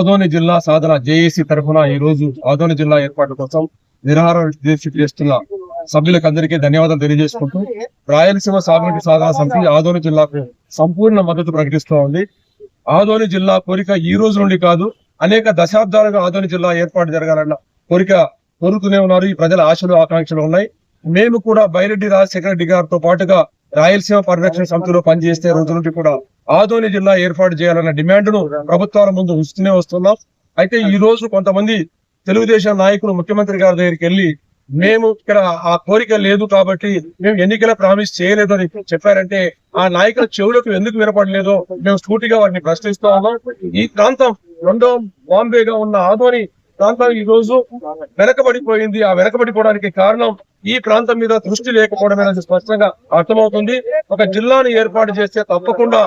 ఆదోని జిల్లా సాధన జేఏసీ తరఫున ఈ రోజు ఆదోని జిల్లా ఏర్పాటు కోసం నిరాహార దీక్ష చేస్తున్న సభ్యులకు అందరికీ ధన్యవాదాలు తెలియజేసుకుంటూ రాయలసీమ సాగునీటి సాధన సమితి ఆదోని జిల్లాకు సంపూర్ణ మద్దతు ప్రకటిస్తూ ఉంది. ఆదోని జిల్లా కోరిక ఈ రోజు నుండి కాదు అనేక దశాబ్దాలుగా ఆదోని జిల్లా ఏర్పాటు జరగాలన్న కోరిక కోరుకునే ఉన్నారు. ఈ ప్రజల ఆశలు ఆకాంక్షలు ఉన్నాయి. మేము కూడా బైరెడ్డి రాజశేఖర రెడ్డి గారితో పాటుగా రాయలసీమ పరిరక్షణ సమితిలో పనిచేస్తే రోజు నుండి కూడా ఆదోని జిల్లా ఏర్పాటు చేయాలన్న డిమాండ్ను ప్రభుత్వాల ముందు ఉంచుతూనే వస్తున్నాం. అయితే ఈ రోజు కొంతమంది తెలుగుదేశం నాయకులు ముఖ్యమంత్రి గారి దగ్గరికి వెళ్ళి మేము ఇక్కడ ఆ కోరిక లేదు కాబట్టి మేము ఎన్నికల ప్రామిస్ చేయలేదు అని చెప్పారంటే ఆ నాయకుల చెవులకు ఎందుకు వినపడలేదో మేము స్ఫూర్తిగా వారిని ప్రశ్నిస్తా ఉన్నాం. ఈ ప్రాంతం రెండో బాంబేగా ఉన్న ఆదోని ప్రాంతం ఈ రోజు వెనకబడిపోయింది. ఆ వెనకబడిపోవడానికి కారణం ఈ ప్రాంతం మీద దృష్టి లేకపోవడం అనేది స్పష్టంగా అర్థమవుతుంది. ఒక జిల్లాను ఏర్పాటు చేస్తే తప్పకుండా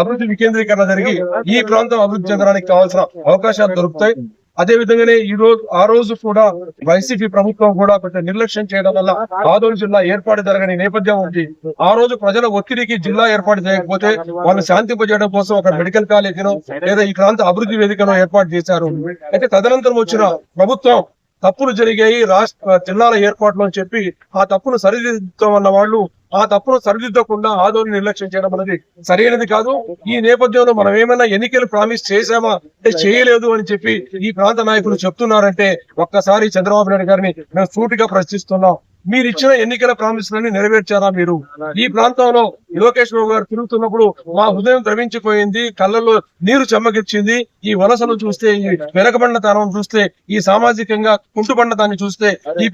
అభివృద్ధి వికేంద్రీకరణ జరిగి ఈ ప్రాంతం అభివృద్ధి చెందడానికి కావాల్సిన అవకాశాలు దొరుకుతాయి. అదే విధంగానే ఈ రోజు ఆ రోజు కూడా వైసీపీ ప్రభుత్వం కూడా కొంచెం నిర్లక్ష్యం చేయడం వల్ల ఆదోని జిల్లా ఏర్పాటు జరగని నేపథ్యం ఉంది. ఆ రోజు ప్రజల ఒత్తిడికి జిల్లా ఏర్పాటు చేయకపోతే వాళ్ళు శాంతింపజేయడం కోసం ఒక మెడికల్ కాలేజీను లేదా ఈ ప్రాంత అభివృద్ధి వేదికను ఏర్పాటు చేశారు. అయితే తదనంతరం వచ్చిన ప్రభుత్వం తప్పులు జరిగాయి రాష్ట్ర జిల్లాల ఏర్పాట్లు అని చెప్పి ఆ తప్పును సరిదిద్దుతామన్న వాళ్ళు ఆ తప్పును సరిదిద్దకుండా ఆదోని నిర్లక్ష్యం చేయడం అనేది సరైనది కాదు. ఈ నేపథ్యంలో మనం ఏమైనా ఎన్నికలు ప్రామిస్ చేశామా? అంటే చేయలేదు అని చెప్పి ఈ ప్రాంత నాయకులు చెప్తున్నారంటే ఒక్కసారి చంద్రబాబు నాయుడు గారిని మేము సూటిగా ప్రశ్నిస్తున్నాం. మీరు ఇచ్చిన ఎన్నికల ప్రామిస్లన్నీ నెరవేర్చారా మీరు? ఈ ప్రాంతంలో లోకేష్ బాబు గారు తిరుగుతున్నప్పుడు మా హృదయం ద్రవించిపోయింది కళ్ళల్లో నీరు చెమ్మగిచ్చింది ఈ వలసలు చూస్తే ఈ వెనకబడినతనం చూస్తే ఈ సామాజికంగా కుంటుపడినదాన్ని చూస్తే ఈ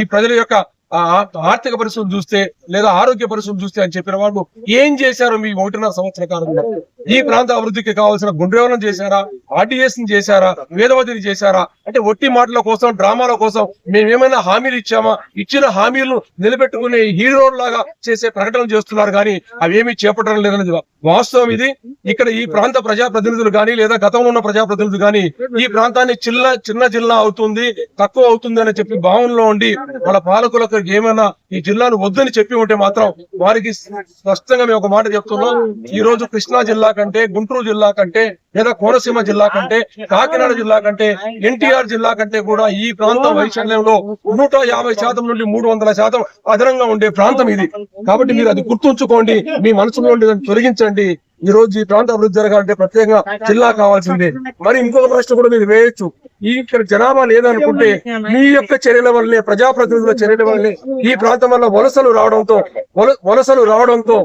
ఈ ప్రజల యొక్క ఆర్థిక పరిస్థితులు చూస్తే లేదా ఆరోగ్య పరిస్థితులు చూస్తే అని చెప్పిన వాళ్ళు ఏం చేశారు మీ ఒకటిన్నర సంవత్సర కాలంలో? ఈ ప్రాంత అభివృద్ధికి కావాల్సిన గుండ్రేవనం చేశారా? ఆర్డీఎస్ని చేశారా? వేదవతిని చేశారా? అంటే ఒట్టి మాటల కోసం డ్రామాల కోసం మేమేమైనా హామీలు ఇచ్చామా? ఇచ్చిన హామీలను నిలబెట్టుకునే హీరో లాగా చేసే ప్రకటనలు చేస్తున్నారు కానీ అవేమీ చేపట్టడం లేదనేది వాస్తవం ఇది. ఇక్కడ ఈ ప్రాంత ప్రజాప్రతినిధులు కానీ లేదా గతంలో ఉన్న ప్రజాప్రతినిధులు కానీ ఈ ప్రాంతాన్ని చిన్న చిన్న జిల్లా అవుతుంది తక్కువ అవుతుంది అని చెప్పి భావనలో ఉండి వాళ్ళ పాలకులకు ఏమైనా ఈ జిల్లాను వద్దని చెప్పి ఉంటే మాత్రం వారికి స్పష్టంగా మేము ఒక మాట చెప్తున్నాం. ఈ రోజు కృష్ణా జిల్లా కంటే గుంటూరు జిల్లా కంటే లేదా కోనసీమ జిల్లా కంటే కాకినాడ జిల్లా కంటే ఎన్టీఆర్ జిల్లా కంటే కూడా ఈ ప్రాంతం వైశాల్యంలో నూట యాభై శాతం నుండి మూడు వందల శాతం అదనంగా ఉండే ప్రాంతం ఇది. కాబట్టి మీరు అది గుర్తుంచుకోండి. మీ మనసులో తొలగించండి. ఈ రోజు ఈ ప్రాంత అభివృద్ధి జరగాలంటే ప్రత్యేకంగా జిల్లా కావాల్సిందే. మరి ఇంకొక ప్రశ్న కూడా మీరు వేయొచ్చు. ఈ ఇక్కడ జనాభా లేదనుకుంటే మీ యొక్క చర్యల వల్లే ప్రజాప్రతినిధుల చర్యల వల్లే ఈ ప్రాంతం వల్ల వలసలు రావడంతో వలసలు రావడంతో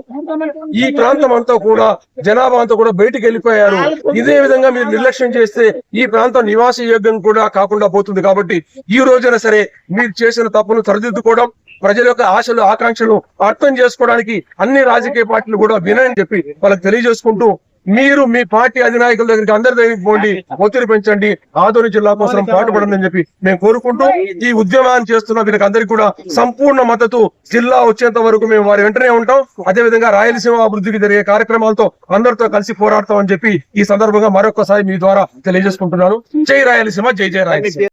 ఈ ప్రాంతం అంతా కూడా జనాభా అంతా కూడా బయటికి వెళ్ళిపోయారు. ఇదే విధంగా మీరు నిర్లక్ష్యం చేస్తే ఈ ప్రాంతం నివాస యోగ్యం కూడా కాకుండా పోతుంది కాబట్టి ఈ రోజైనా సరే మీరు చేసిన తప్పును సరిదిద్దుకోవడం ప్రజల యొక్క ఆశలు ఆకాంక్షలు అర్థం చేసుకోవడానికి అన్ని రాజకీయ పార్టీలు కూడా వినని చెప్పి వాళ్ళకి తెలియజేసుకుంటూ మీరు మీ పార్టీ అధినాయకుల దగ్గరికి అందరి దగ్గరికి పోండి ఒత్తిడి పెంచండి ఆదోని జిల్లా కోసం పాటుపడండి అని చెప్పి మేము కోరుకుంటూ ఈ ఉద్యమాన్ని చేస్తున్న వీరికి అందరికీ కూడా సంపూర్ణ మద్దతు జిల్లా వచ్చేంత వరకు మేము వారి వెంటనే ఉంటాం. అదే విధంగా రాయలసీమ అభివృద్ధికి జరిగే కార్యక్రమాలతో అందరితో కలిసి పోరాడతాం అని చెప్పి ఈ సందర్భంగా మరొకసారి మీ ద్వారా తెలియజేసుకుంటున్నాను. జై రాయలసీమ జై జై రాయలసీమ.